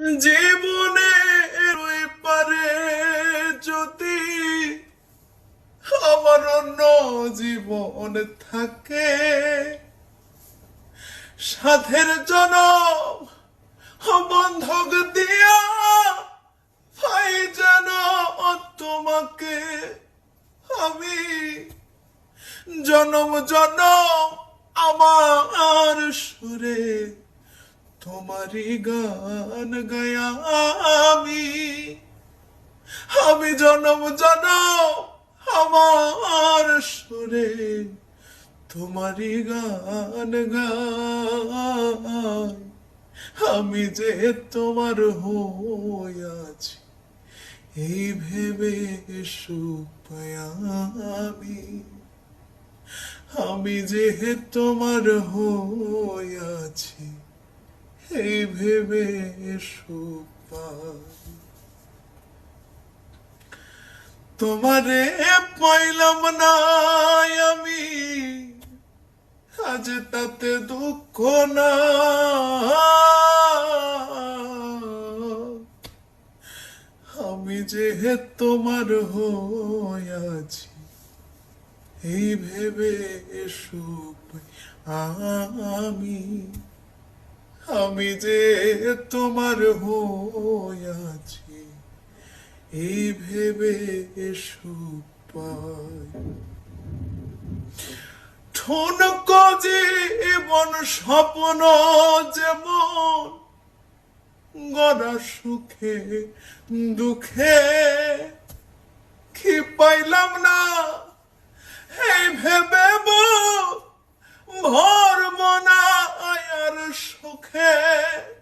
জীবনে ওই পারে যদি আমার অন্য জীবন থাকে। সাধের জনম বন্ধক দিয়া ভাই যেন তোমাকে আমি জনম জনম আমার সুরে তোমারই গান গায়া আমি আমি জনম জনম আমার সুরে। তোমারই গান গাই। আমি যে তোমার হইয়াছি এই ভেবে সুপায়া আমি যে তোমার হইয়াছি এই ভেবে তোমারে পাইলাম না আমি, আজ তাতে দুঃখ না। আমি যে হে তোমার হইয়াছি এই ভেবে সুখ আমি আমি যে তোমার হইয়াছি এই ভেবে সুপাই ঠুনক জীবন স্বপ্ন যেমন গড়া সুখে, দুঃখে কি পাইলাম না। এই ভেবে qualquer